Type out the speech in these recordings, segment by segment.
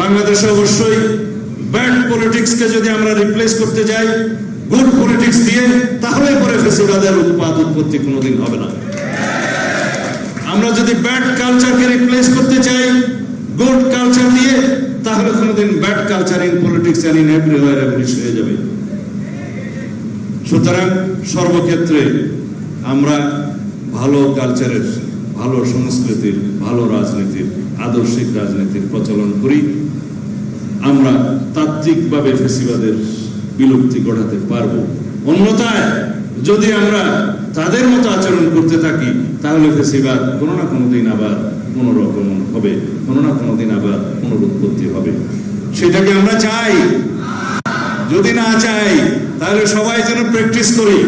বাংলাদেশে অবশ্যই ব্যাড পলিটিক্সকে যদি আমরা রিপ্লেস করতে যাই গুড পলিটিক্স দিয়ে, তাহলে পরে ফেসিবাদের উৎপাদ উৎপত্তি কোনোদিন হবে না। আমরা যদি ব্যাড কালচারকে রিপ্লেস করতে চাই গুড কালচার দিয়ে, তাহলে কোনোদিন bad culture in politics and in everywhere এভরিশ হয়ে যাবে। সুতরাং সর্বক্ষেত্রে আমরা ভালো কালচারের ভালো সংস্কৃতির, ভালো রাজনীতির, আদর্শিক রাজনীতির প্রচলন করি। আমরা তাত্ত্বিকভাবে ফেসিবাদের বিলুপ্তি ঘটাতে পারব। অন্যথায় যদি আমরা তাদের মতো আচরণ করতে থাকি, তাহলে ফেসিবাদ কোনো না কোনো দিন আবার পুনরগমন হবে, কোনো না কোনো দিন আবার পুনরুৎপত্তি হবে। সেটাকে আমরা চাই। যদি না চাই, তাহলে সবাই যেন প্র্যাকটিস করি।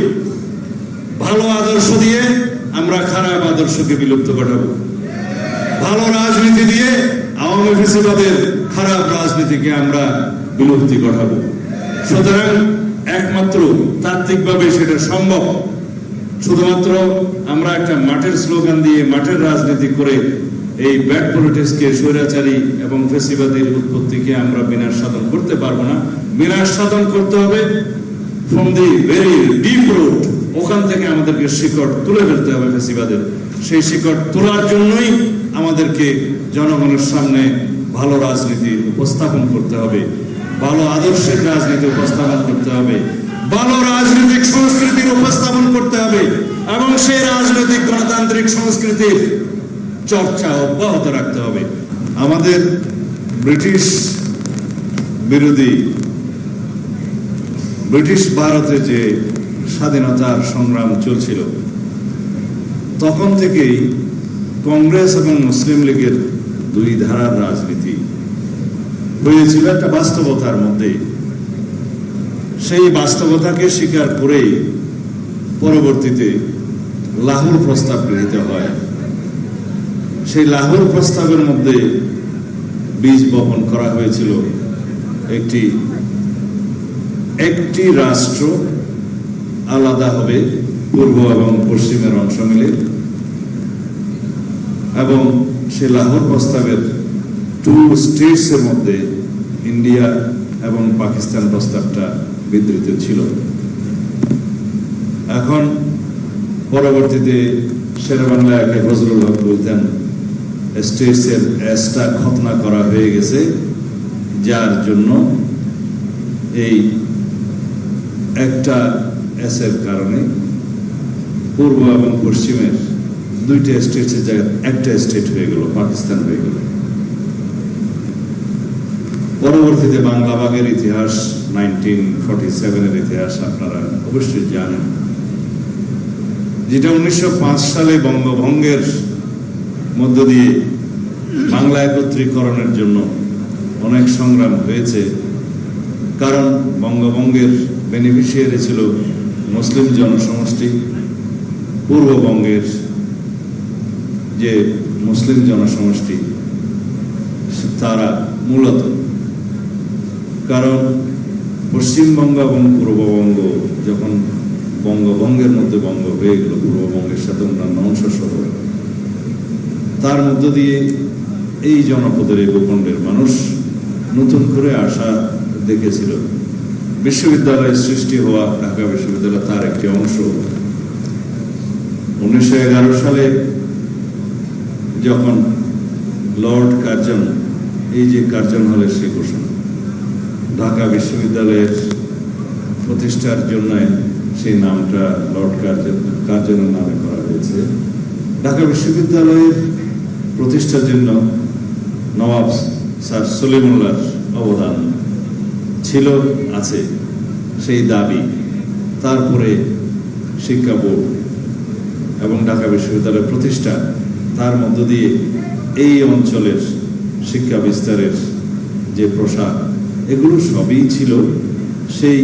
ভালো আদর্শ দিয়ে আমরা খারাপ আদর্শকে বিলুপ্ত ঘটাবো। ভালো রাজনীতি দিয়ে আওয়ামী ফেসিবাদের খারাপ রাজনীতিকে আমরা বিলুপ্তি ঘটাবো সুতরাং একমাত্র তাত্ত্বিকভাবে সেটা সম্ভব। শুধুমাত্র আমরা একটা মাঠের স্লোগান দিয়ে মাঠের রাজনীতি করে এই ব্যাড পলিটিক্সকে, স্বৈরাচারী এবং ফেসিবাদীর উৎপত্তিকে আমরা বিনাশ সাধন করতে পারব না। বিনাশ সাধন করতে হবে from the very deep root ওখান থেকে আমাদেরকে শিকড় তুলে ফেলতে হবে ফেসিবাদের। সেই শিকড় তোলার জন্যই আমাদেরকে জনগণের সামনে ভালো রাজনীতি উপস্থাপন করতে হবে, ভালো আদর্শের রাজনীতি উপস্থাপন করতে হবে, ভালো রাজনৈতিক সংস্কৃতির উপস্থাপন করতে হবে এবং সেই রাজনৈতিক গণতান্ত্রিক সংস্কৃতির চর্চা অব্যাহত রাখতে হবে। আমাদের ব্রিটিশ বিরোধী, ব্রিটিশ ভারতে যে স্বাধীনতার সংগ্রাম চলছিল, তখন থেকেই কংগ্রেস এবং মুসলিম লীগের দুই ধারার রাজনীতি। হয়েছিল একটা বাস্তবতার মধ্যে। সেই বাস্তবতাকে স্বীকার করে পরবর্তীতে লাহোর প্রস্তাব গৃহীত হয়। সেই লাহোর প্রস্তাবের মধ্যে বীজ বপন করা হয়েছিল একটি একটি রাষ্ট্র আলাদা হবে পূর্ব এবং পশ্চিমের অংশ মিলে। এবং সে লাহোর প্রস্তাবের টু স্টেটস এর মধ্যে ইন্ডিয়া এবং পাকিস্তান প্রস্তাবটা বিধৃত ছিল। এখন পরবর্তীতে শেরবাংলা একে ফজলুল হক বলতেন স্টেটস এর এসটা খতনা করা হয়ে গেছে, যার জন্য এই একটা অ্যাসের কারণে পূর্ব এবং পশ্চিমের দুইটা স্টেটের জায়গায় একটা স্টেট হয়ে গেল, পাকিস্তান হয়ে গেল। পরবর্তীতে বাংলা বাগের ইতিহাস নাইনটিন ফর্টি সেভেনের ইতিহাস আপনারা অবশ্যই জানেন। যেটা উনিশশো পাঁচ সালে বঙ্গভঙ্গের মধ্য দিয়ে বাংলা একত্রীকরণের জন্য অনেক সংগ্রাম হয়েছে। কারণ বঙ্গভঙ্গের বেনিফিশিয়ারি ছিল মুসলিম জনসমষ্টি, পূর্ববঙ্গের যে মুসলিম জনসমষ্টি, তারা মূলত কারণ পশ্চিমবঙ্গ এবং পূর্ববঙ্গ যখন বঙ্গভঙ্গের মধ্যে বঙ্গ হয়ে গেল, পূর্ববঙ্গের সাথে অন্যান্য অংশ সহ, তার মধ্য দিয়ে এই জনপদের এই ভূখণ্ডের মানুষ নতুন করে আশা দেখেছিল। বিশ্ববিদ্যালয়ের সৃষ্টি হওয়া, ঢাকা বিশ্ববিদ্যালয় তার একটি অংশ। উনিশশো এগারো সালে যখন লর্ড কার্জন, এই যে কার্জন হলের সে ঘোষণা, ঢাকা বিশ্ববিদ্যালয়ের প্রতিষ্ঠার জন্য সেই নামটা লর্ড কার্জন, কার্জনের নামে করা হয়েছে। ঢাকা বিশ্ববিদ্যালয়ের প্রতিষ্ঠার জন্য নবাব স্যার সলিমুল্লার অবদান ছিল, আছে, সেই দাবি। তারপরে শিক্ষা বোর্ড এবং ঢাকা বিশ্ববিদ্যালয়ের প্রতিষ্ঠা তার মধ্য দিয়ে এই অঞ্চলের শিক্ষা বিস্তারের যে প্রসার, এগুলো সবই ছিল সেই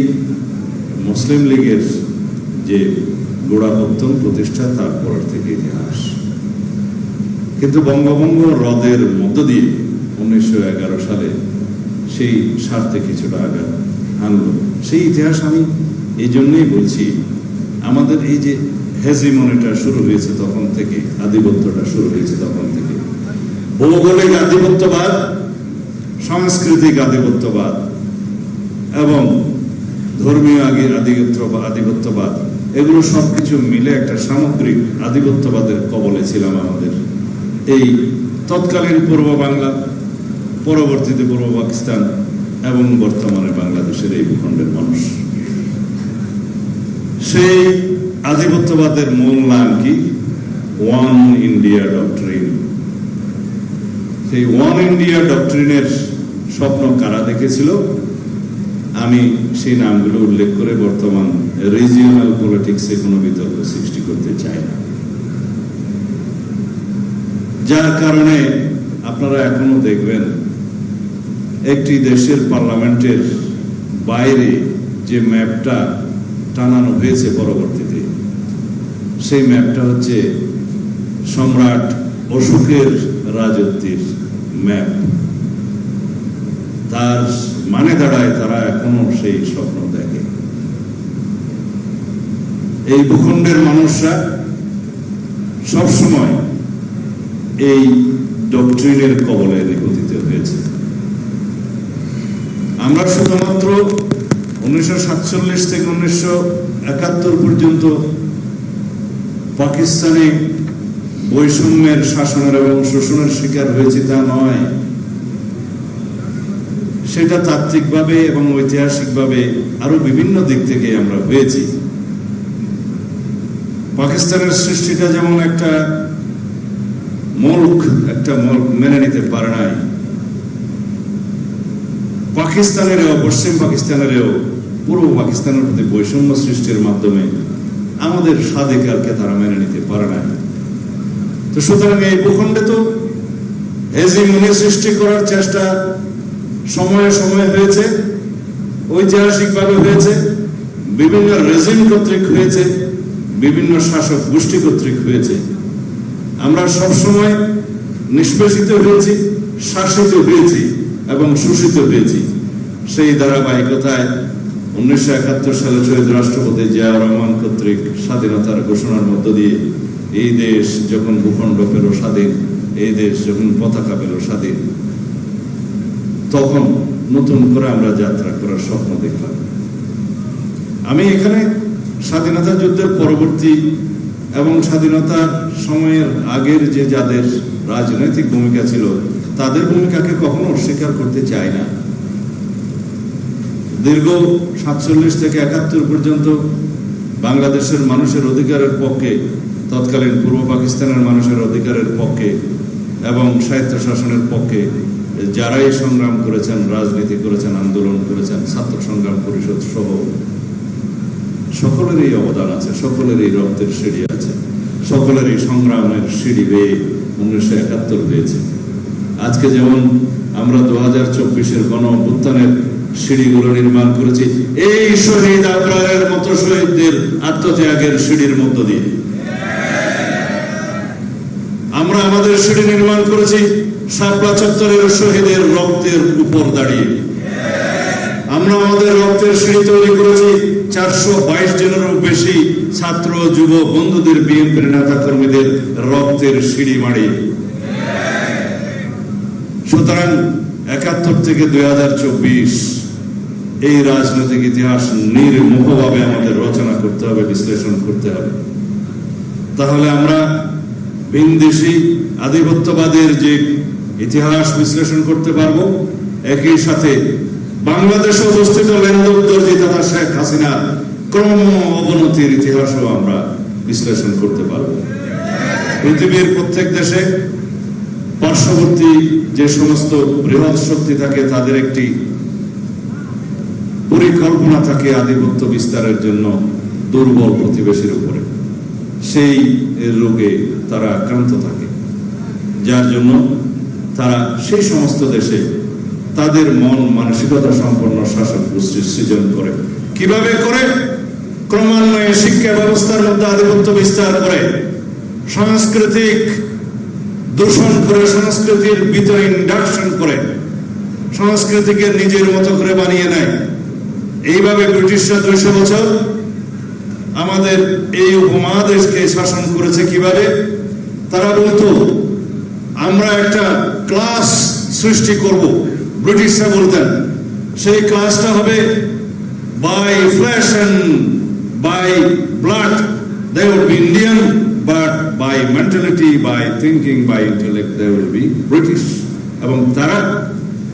মুসলিম লীগের যে গোড়াপত্তন প্রতিষ্ঠা তারপর থেকে ইতিহাস। কিন্তু বঙ্গভঙ্গ হ্রদের মধ্য দিয়ে উনিশশো এগারো সালে সেই স্বার্থে কিছুটা আঘাত আনলো সেই ইতিহাস আমি এই জন্যই বলছি, আমাদের এই যে হেজিমনিটা শুরু হয়েছে তখন থেকে আধিপত্যটা শুরু হয়েছে তখন থেকে ভৌগোলিক আধিপত্যবাদ, সাংস্কৃতিক আধিপত্যবাদ, এবং ধর্মীয় আগে আধিপত্য, আধিপত্যবাদ, এগুলো সবকিছু মিলে একটা সামগ্রিক আধিপত্যবাদের কবলে ছিলাম আমাদের। এই তৎকালীন পূর্ব বাংলা, পরবর্তীতে পূর্ব পাকিস্তান এবং বর্তমানে বাংলাদেশের এই ভূখণ্ডের মানুষ। সেই আধিপত্যবাদের মূল নাম কি? ওয়ান ইন্ডিয়া ডক্টরিন সেই ওয়ান ইন্ডিয়া ডক্টরিনের স্বপ্ন কারা দেখেছিল? আমি সেই নামগুলো উল্লেখ করে বর্তমান রিজিওনাল পলিটিক্সে কোনো বিতর্ক সৃষ্টি করতে চাই না। যার কারণে আপনারা এখনও দেখবেন একটি দেশের পার্লামেন্টের বাইরে যে ম্যাপটা টানানো হয়েছে পরবর্তীতে সেই ম্যাপটা হচ্ছে সম্রাট অশোকের রাজত্বের ম্যাপ। তার মানে দাঁড়ায় তারা এখনও সেই স্বপ্ন দেখে। এই ভূখণ্ডের মানুষরা সবসময় এই ডক্ট্রিনের কবলে নিপতিত হয়েছে। আমরা শুধুমাত্র উনিশশো সাতচল্লিশ থেকে উনিশশো একাত্তর পর্যন্ত পাকিস্তানে বৈষম্যের শাসনের এবং শোষণের শিকার হয়েছে তা নয়। সেটা তাত্ত্বিকভাবে এবং ঐতিহাসিকভাবে আরও বিভিন্ন দিক থেকে আমরা হয়েছি পাকিস্তানের সৃষ্টিটা যেমন একটা মুল্ক একটা মুল্ক মেনে নিতে পারে নাই। পাকিস্তানেরও, পশ্চিম পাকিস্তানেরও, পূর্ব পাকিস্তানের প্রতি বৈষম্য সৃষ্টির মাধ্যমে আমাদের স্বাধিকারকে তারা মেনে নিতে পারে নাই। তো সুতরাং এই ভূখণ্ডে তো হেজিমনি সৃষ্টি করার চেষ্টা সময়ে সময়ে হয়েছে, ঐতিহাসিকভাবে হয়েছে, বিভিন্ন রেজিম কর্তৃক হয়েছে, বিভিন্ন শাসক গোষ্ঠী কর্তৃক হয়েছে। আমরা সবসময় নিষ্পেষিত হয়েছি, শাসিত হয়েছি এবং শোষিত হয়েছি। সেই ধারাবাহিকতায় উনিশশো একাত্তর সালে শহীদ রাষ্ট্রপতি জিয়া রহমান কর্তৃক স্বাধীনতার ঘোষণার মধ্য দিয়ে এই দেশ যখন ভূখণ্ড পেল স্বাধীন, এই দেশ যখন পতাকা পেল স্বাধীন, তখন নতুন করে আমরা যাত্রা করার স্বপ্ন দেখলাম। আমি এখানে স্বাধীনতা যুদ্ধের পরবর্তী এবং স্বাধীনতার সময়ের আগের যে যাদের রাজনৈতিক ভূমিকা ছিল, তাদের ভূমিকাকে কখনো অস্বীকার করতে চাই না। দীর্ঘ সাতচল্লিশ থেকে একাত্তর পর্যন্ত বাংলাদেশের মানুষের অধিকারের পক্ষে, তৎকালীন পূর্ব পাকিস্তানের মানুষের অধিকারের পক্ষে এবং সাহিত্য শাসনের পক্ষে যারাই সংগ্রাম করেছেন, রাজনীতি করেছেন, আন্দোলন করেছেন, ছাত্র সংগ্রাম পরিষদ সহ সকলেরই অবদান আছে, সকলেরই রক্তের সিঁড়ি আছে, সকলেরই সংগ্রামের সিঁড়ি বেয়ে উনিশশো একাত্তর হয়েছে। আজকে যেমন আমরা দু হাজার চব্বিশের গণ অভ্যুত্থানের সিঁড়িগুলো নির্মাণ করেছি। এই শহীদ আবরারের মতো শহীদদের আত্মত্যাগের সিঁড়ির মধ্য দিয়ে। আমরা আমাদের সিঁড়ি নির্মাণ করেছি শাপলা চত্বরের শহীদের রক্তের উপর দাঁড়িয়ে। আমরা আমাদের রক্তের সিঁড়ি তৈরি করেছি, চারশো বাইশ জনেরও বেশি ছাত্র, যুব, বন্ধুদের বিএনপির নেতা কর্মীদের রক্তের সিঁড়ি মাড়িয়ে। সুতরাং একাত্তর থেকে দুই হাজার চব্বিশ এই রাজনৈতিক ইতিহাস নির্মোহভাবে আমাদের রচনা করতে হবে, বিশ্লেষণ করতে হবে। তাহলে আমরা ভিনদেশি আধিপত্যবাদের যে ইতিহাস বিশ্লেষণ করতে পারব, একই সাথে বাংলাদেশে অবস্থিত তথা শেখ হাসিনার ক্রম অবনতির ইতিহাসও আমরা বিশ্লেষণ করতে পারব। পৃথিবীর প্রত্যেক দেশে পার্শ্ববর্তী যে সমস্ত বৃহৎ শক্তি থাকে, তাদের একটি পরিকল্পনা থাকে আধিপত্য বিস্তারের জন্য দুর্বল প্রতিবেশীর উপরে। সেই রোগে তারা আক্রান্ত থাকে। যার জন্য তারা সেই সমস্ত দেশে তাদের মন মানসিকতা সম্পন্ন শাসক গোষ্ঠীর সৃজন করে। কীভাবে করে? ক্রমান্বয়ে শিক্ষা ব্যবস্থার মধ্যে আধিপত্য বিস্তার করে। সাংস্কৃতিক দূষণ করে, সংস্কৃতির ভিতরে ইন্ডাকশন করে। সংস্কৃতিকে নিজের মতো করে বানিয়ে নেয়। এইভাবে ব্রিটিশরা দুইশো বছর আমাদের এই উপমহাদেশকে শাসন করেছে কীভাবে? তারা বলতো, আমরা একটা ক্লাস সৃষ্টি করব। ব্রিটিশরা বলতেন, সেই ক্লাসটা হবে by flesh by blood they would be Indian but by mentality by thinking by intellect they would be British এবং তারা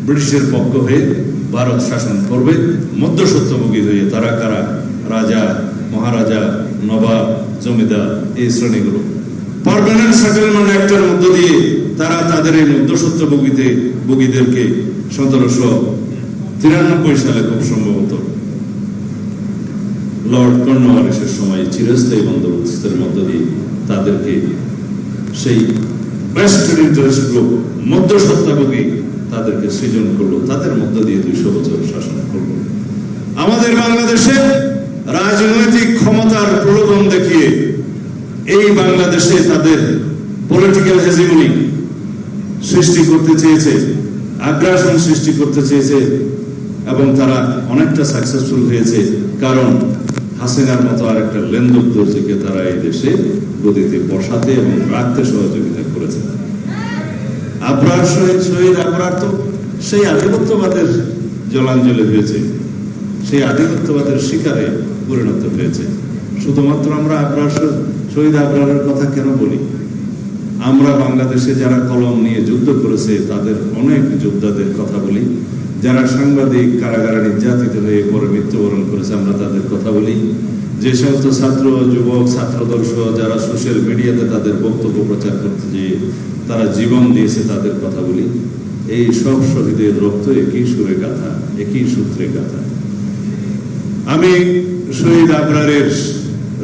ব্রিটিশের পক্ষ হয়ে ভারত শাসন করবে। মধ্য মধ্যসত্যভোগী হয়ে তারা কারা? রাজা, মহারাজা, নবাব, জমিদার, এই শ্রেণীগুলো। পারমানেন্ট সেটেলমেন্ট অ্যাক্টের মধ্য দিয়ে তারা তাদের এই মধ্যসত্যভোগীতে ভোগীদেরকে সতেরোশো তিরানব্বই সালে খুব সম্ভবত লর্ড কর্নওয়ালিসের সময় চিরস্থায়ী বন্দোবস্তের মধ্য দিয়ে তাদেরকে সেই বেস্টেড ইন্টারেস্ট গ্রুপ মধ্যসত্তাভোগী তাদেরকে সৃজন করল, তাদের মধ্য দিয়ে দুইশো বছর শাসন করল। আমাদের বাংলাদেশে রাজনৈতিক ক্ষমতার প্রলোভন দেখিয়ে এই বাংলাদেশে তাদের পলিটিক্যাল হেজিমনি সৃষ্টি করতে চেয়েছে, আগ্রাসন সৃষ্টি করতে চেয়েছে এবং তারা অনেকটা সাকসেসফুল হয়েছে। কারণ হাসিনার মতো আর একটা লেন্দুদ্দর্জিকে তারা এই দেশে গদিতে বসাতে এবং রাখতে সহযোগিতা করেছে। আবরার শহীদ শহীদ আবরার তো সেই আধিপত্যবাদের জলাঞ্জলি হয়েছে। সেই আধিপত্যবাদের শিকারে পরিণত হয়েছে। শুধুমাত্র আমরা আবরার শহীদ আবরারের কথা কেন বলি? আমরা বাংলাদেশে যারা কলম নিয়ে যুদ্ধ করেছে, তাদের অনেক যোদ্ধাদের কথা বলি। যারা সাংবাদিক, কারাগারে নির্যাতিত হয়ে পরে মৃত্যুবরণ করেছে, আমরা তাদের কথা বলি। যে সমস্ত ছাত্র, যুবক, ছাত্র সহ যারা সোশ্যাল মিডিয়াতে তাদের বক্তব্য প্রচার করতে যে তারা জীবন দিয়েছে তাদের কথা বলি এই সব শহীদের রক্ত একই সুরে গাথা, একই সূত্রে গাথা। আমি শহীদ আবরারের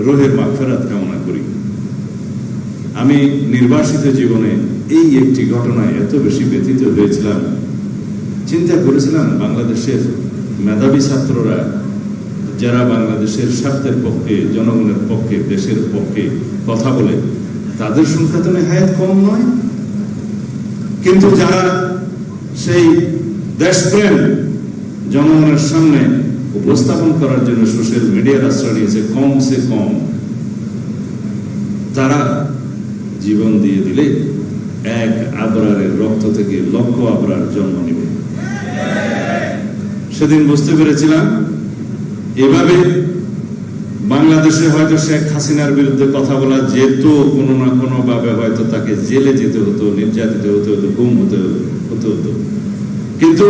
রোহের মাগফেরাত কামনা করি। আমি নির্বাসিত জীবনে এই একটি ঘটনায় এত বেশি ব্যথিত হয়েছিলাম। চিন্তা করেছিলাম বাংলাদেশের মেধাবী ছাত্ররা যারা বাংলাদেশের স্বার্থের পক্ষে, জনগণের পক্ষে, দেশের পক্ষে কথা বলে, তাদের সংখ্যা তো নেহায়ত কম নয়। কিন্তু যারা সেই দেশপ্রেম জনগণের সামনে উপস্থাপন করার জন্য সোশ্যাল মিডিয়ার আশ্রয় নিয়েছে কম সে কম, তারা জীবন দিয়ে দিলে এক আবরারের রক্ত থেকে লক্ষ আবরার জন্ম নেবে। সেদিন বুঝতে পেরেছিলাম এভাবে বাংলাদেশে হয়তো শেখ হাসিনার বিরুদ্ধে কথা বলা যেত, কোনো না কোনো ভাবে হয়তো তাকে জেলে যেতে হতো, নির্যাতিত হতে হতো, গুম হতে হতে হতো। কিন্তু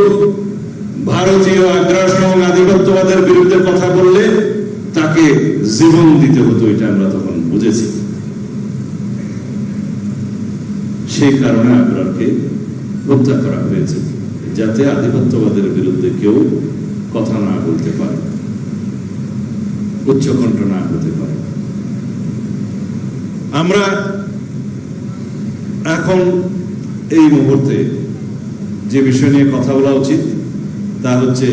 ভারতীয় আগ্রাসন আধিপত্যবাদের বিরুদ্ধে কথা বললে তাকে জীবন দিতে হতো, এটা আমরা তখন বুঝেছি। সেই কারণে আগ্রারকে হত্যা করা হয়েছে, যাতে আধিপত্যবাদের বিরুদ্ধে কেউ কথা না বলতে পারে। উচ্চকণ্ঠ না হতে পারে। আমরা এখন এই মুহূর্তে যে বিষয় নিয়ে কথা বলা উচিত, তা হচ্ছে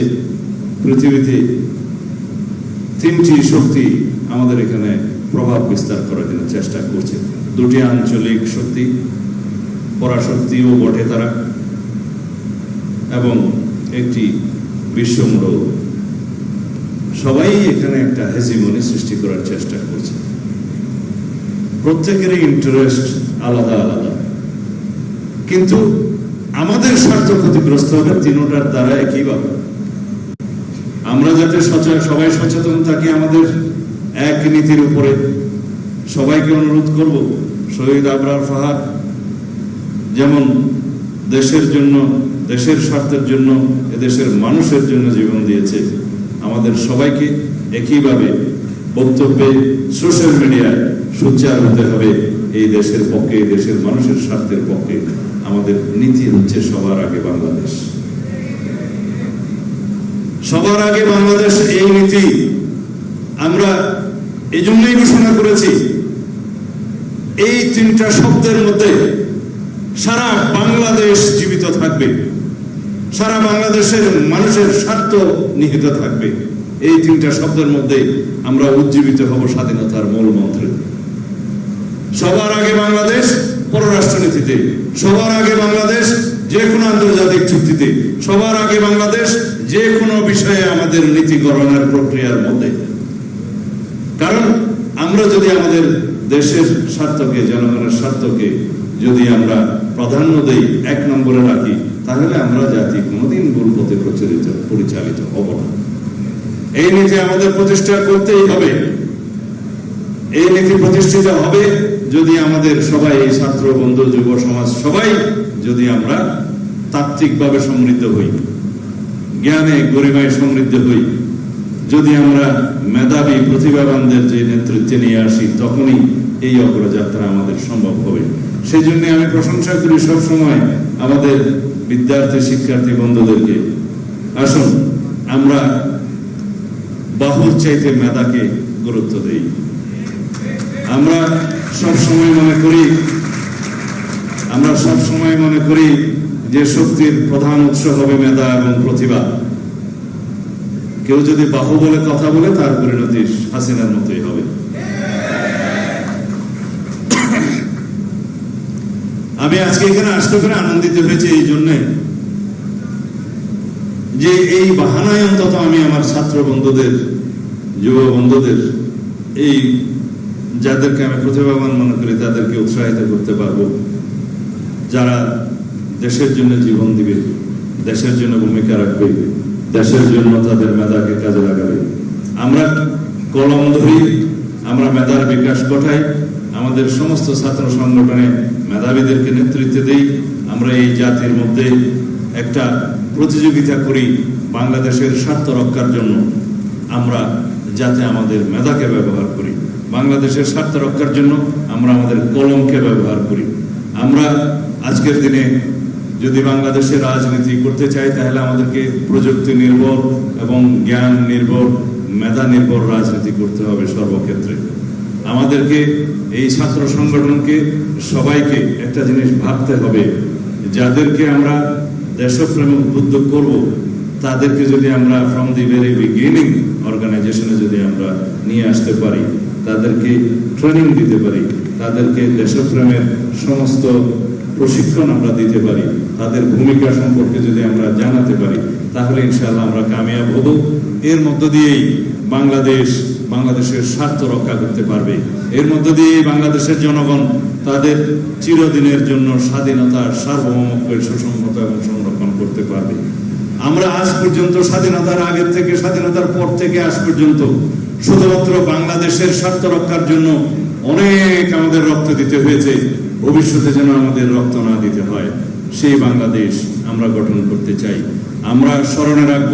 পৃথিবীতে তিনটি শক্তি আমাদের এখানে প্রভাব বিস্তার করার জন্য চেষ্টা করছে। দুটি আঞ্চলিক শক্তি, পরাশক্তিও বটে তারা, এবং একটি বিশ্বমূলক সবাই এখানে একটা হেজিমনি সৃষ্টি করার চেষ্টা করছে। প্রত্যেকেরই ইন্টারেস্ট আলাদা আলাদা। কিন্তু আমাদের স্বার্থ ক্ষতিগ্রস্ত হবে তিনোটার দ্বারা একইভাবে আমরা যাতে সবাই সচেতন থাকি আমাদের এক নীতির উপরে। সবাইকে অনুরোধ করব, শহীদ আবরার ফাহাদ, যেমন দেশের জন্য, দেশের স্বার্থের জন্য, এদেশের মানুষের জন্য জীবন দিয়েছে। আমাদের সবাইকে একইভাবে বক্তব্যে সোশ্যাল মিডিয়ায় সোচ্চার হতে হবে। এই দেশের পক্ষে, এই দেশের মানুষের স্বার্থের পক্ষে আমাদের নীতি হচ্ছে সবার আগে বাংলাদেশ। সবার আগে বাংলাদেশ এই নীতি। আমরা এই জন্যই ঘোষণা করেছি, এই তিনটা শব্দের মধ্যে সারা বাংলাদেশ জীবিত থাকবে। সারা বাংলাদেশের মানুষের স্বার্থ নিহিত থাকবে। এই তিনটা শব্দের মধ্যে আমরা উজ্জীবিত হব স্বাধীনতার মূল মন্ত্রে। সবার আগে বাংলাদেশ পররাষ্ট্রনীতিতে, সবার আগে বাংলাদেশ যে কোনো আন্তর্জাতিক চুক্তিতে, সবার আগে বাংলাদেশ যে কোনো বিষয়ে আমাদের নীতি গঠনের প্রক্রিয়ার মধ্যে। কারণ আমরা যদি আমাদের দেশের স্বার্থকে, জনগণের স্বার্থকে যদি আমরা প্রাধান্য দেই, এক নম্বরে রাখি তাহলে আমরা জাতি কোনোদিন ভুল পথে প্রচলিত, পরিচালিত হব না। এই নীতি আমাদের প্রতিষ্ঠা করতেই হবে। এই নীতি প্রতিষ্ঠিত হবে যদি আমাদের সবাই, এই ছাত্র, বন্ধু, যুব সমাজ সবাই যদি আমরা তাত্ত্বিকভাবে সমৃদ্ধ হই, জ্ঞানে, গরিমায় সমৃদ্ধ হই, যদি আমরা মেধাবী প্রতিভাবানদের যে নেতৃত্বে নিয়ে আসি, তখনই এই অগ্রযাত্রা আমাদের সম্ভব হবে। সেই জন্য আমি প্রশংসা করি সবসময় আমাদের বিদ্যার্থী শিক্ষার্থী বন্ধুদেরকে, আসুন আমরা বাহুর চাইতে মেধাকে গুরুত্ব দেই। আমরা সব সময় মনে করি, আমরা সব সময় মনে করি যে শক্তির প্রধান উৎস হবে মেধা এবং প্রতিভা। কেউ যদি বাহু বলে কথা বলে, তার পরিণতি হাসিনার মতোই হবে। আমি আজকে এখানে আসতে পেরে আনন্দিত হয়েছে এই জন্যে যে এই বাহানায় অন্তত আমি আমার ছাত্র বন্ধুদের, যুব বন্ধুদের, এই যাদেরকে আমি প্রতিভাবান মনে করি, তাদেরকে উৎসাহিত করতে পারব। যারা দেশের জন্য জীবন দিবে, দেশের জন্য ভূমিকা রাখবে, দেশের জন্য তাদের মেধাকে কাজে লাগাবে। আমরা কলম ধরি, আমরা মেধার বিকাশ ঘটাই, আমাদের সমস্ত ছাত্র সংগঠনে মেধাবীদেরকে নেতৃত্ব দেই। আমরা এই জাতির মধ্যে একটা প্রতিযোগিতা করি বাংলাদেশের স্বার্থ রক্ষার জন্য। আমরা যাতে আমাদের মেধাকে ব্যবহার করি। বাংলাদেশের স্বার্থ রক্ষার জন্য আমরা আমাদের কলমকে ব্যবহার করি। আমরা আজকের দিনে যদি বাংলাদেশের রাজনীতি করতে চাই, তাহলে আমাদেরকে প্রযুক্তি নির্ভর এবং জ্ঞান নির্ভর, মেধা নির্ভর রাজনীতি করতে হবে সর্বক্ষেত্রে। আমাদেরকে এই ছাত্র সংগঠনকে সবাইকে একটা জিনিস ভাবতে হবে। যাদেরকে আমরা দেশপ্রেম উদ্বুদ্ধ করব, তাদেরকে যদি আমরা ফ্রম দি ভেরি বিগিনিং অর্গানাইজেশনে যদি আমরা নিয়ে আসতে পারি, তাদেরকে ট্রেনিং দিতে পারি, তাদেরকে দেশপ্রেমের সমস্ত প্রশিক্ষণ আমরা দিতে পারি, তাদের ভূমিকা সম্পর্কে যদি আমরা জানাতে পারি, তাহলে ইনশাআল্লাহ আমরা কামিয়াব হব। এর মধ্য দিয়েই বাংলাদেশ বাংলাদেশের স্বার্থ রক্ষা করতে পারবে। এর মধ্য দিয়ে বাংলাদেশের জনগণ তাদের চিরদিনের জন্য স্বাধীনতা সার্বভৌমত্বের সুসংহত এবং সংরক্ষণ করতে পারবে। আমরা আজ পর্যন্ত স্বাধীনতার আগের থেকে, স্বাধীনতার পর থেকে আজ পর্যন্ত শুধুমাত্র বাংলাদেশের স্বার্থ রক্ষার জন্য অনেক আমাদের রক্ত দিতে হয়েছে। ভবিষ্যতে যেন আমাদের রক্ত না দিতে হয়। সেই বাংলাদেশ আমরা গঠন করতে চাই। আমরা স্মরণে রাখব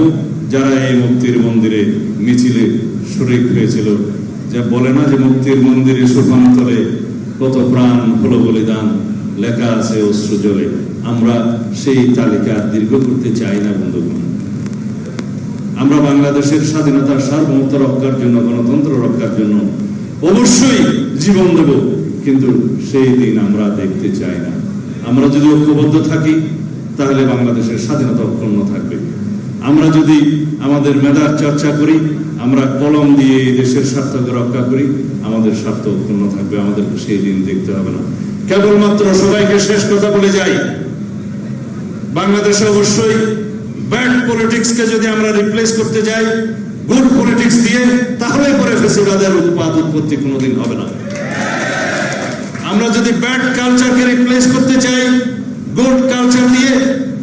যারা এই মুক্তির মন্দিরে মিছিলে শরিক হয়েছিল, যা বলে না যে মুক্তির মন্দিরে সোপান্তরে কত প্রাণ হলো বলিদান, লেখা আছে অশ্রু জলে আমরা সেই তালিকা দীর্ঘ করতে চাই না, বন্ধুগণ। আমরা বাংলাদেশের স্বাধীনতার সার্বভৌমত্ব রক্ষার জন্য, গণতন্ত্র রক্ষার জন্য অবশ্যই জীবন দেব, কিন্তু সেই দিন আমরা দেখতে চাই না। আমরা যদি ঐক্যবদ্ধ থাকি, তাহলে বাংলাদেশের স্বাধীনতা অক্ষুণ্ণ থাকবে। আমরা যদি আমাদের মেধার চর্চা করি আমরা কলম দিয়ে দেশের স্বার্থকে রক্ষা করি, আমাদের স্বার্থ উৎপন্ন থাকবে, আমাদেরকে সেই দিন দেখতে হবে না। কেবলমাত্র সবাইকে শেষ কথা বলে যাই। বাংলাদেশে অবশ্যই ব্যাড পলিটিক্সকে যদি আমরা রিপ্লেস করতে যাই গুড পলিটিক্স দিয়ে, তাহলে পরে ফেসিবাদের উৎপাদ উৎপত্তি কোনোদিন হবে না। আমরা যদি ব্যাড কালচারকে রিপ্লেস করতে চাই গুড কালচার দিয়ে,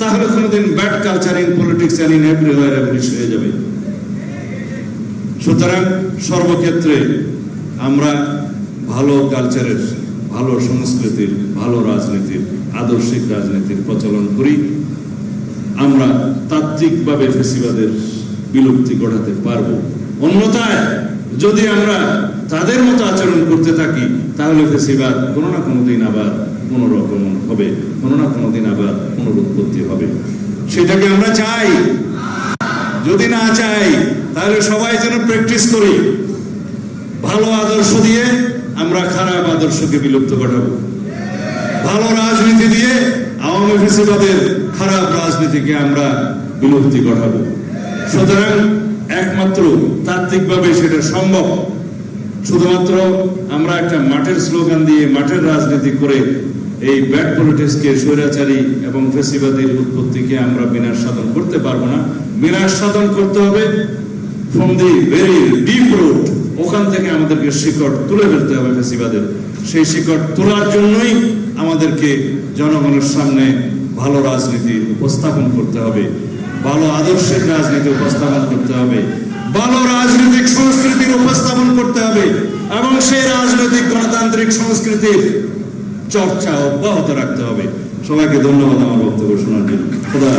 তাহলে কোনোদিন bad culture in politics and in everywhere হয়ে যাবে। সুতরাং সর্বক্ষেত্রে আমরা ভালো কালচারের, ভালো সংস্কৃতির, ভালো রাজনীতির, আদর্শিক রাজনীতির প্রচলন করি। আমরা তাত্ত্বিকভাবে ফেসিবাদের বিলুপ্তি ঘটাতে পারব। অন্যথায় যদি আমরা তাদের মতো আচরণ করতে থাকি, তাহলে ফেসিবাদ কোনো না কোনো দিন আবার পুনরগমন হবে, কোনো না কোনো দিন আবার পুনরুৎপত্তি হবে। সেটাকে আমরা চাই। যদি না চাই, তাহলে সবাই যেন প্র্যাকটিস করি। ভালো আদর্শ দিয়ে আমরা খারাপ আদর্শকে বিলুপ্ত ঘটাবো। ভালো রাজনীতি দিয়ে আওয়ামী ফেসিবাদের খারাপ রাজনীতিকে আমরা বিলুপ্তি ঘটাবো। সুতরাং একমাত্র তাত্ত্বিকভাবে সেটা সম্ভব। শুধুমাত্র আমরা একটা মাঠের স্লোগান দিয়ে মাঠের রাজনীতি করে এই ব্যাড পলিটিক্সকে স্বৈরাচারী এবং ফেসিবাদের উৎপত্তিকে আমরা বিনাশ সাধন করতে পারব না। বিনাশ সাধন করতে হবে from the very deep root ওখান থেকে আমাদেরকে শিকড় তুলে ফেলতে হবে ফেসিবাদের। সেই শিকড় তোলার জন্যই আমাদেরকে জনগণের সামনে ভালো রাজনীতি উপস্থাপন করতে হবে। ভালো আদর্শের রাজনীতি উপস্থাপন করতে হবে। ভালো রাজনৈতিক সংস্কৃতির উপস্থাপন করতে হবে। এবং সেই রাজনৈতিক গণতান্ত্রিক সংস্কৃতির চর্চা অব্যাহত রাখতে হবে। সবাইকে ধন্যবাদ আমার বক্তব্য শোনার জন্য। খোদা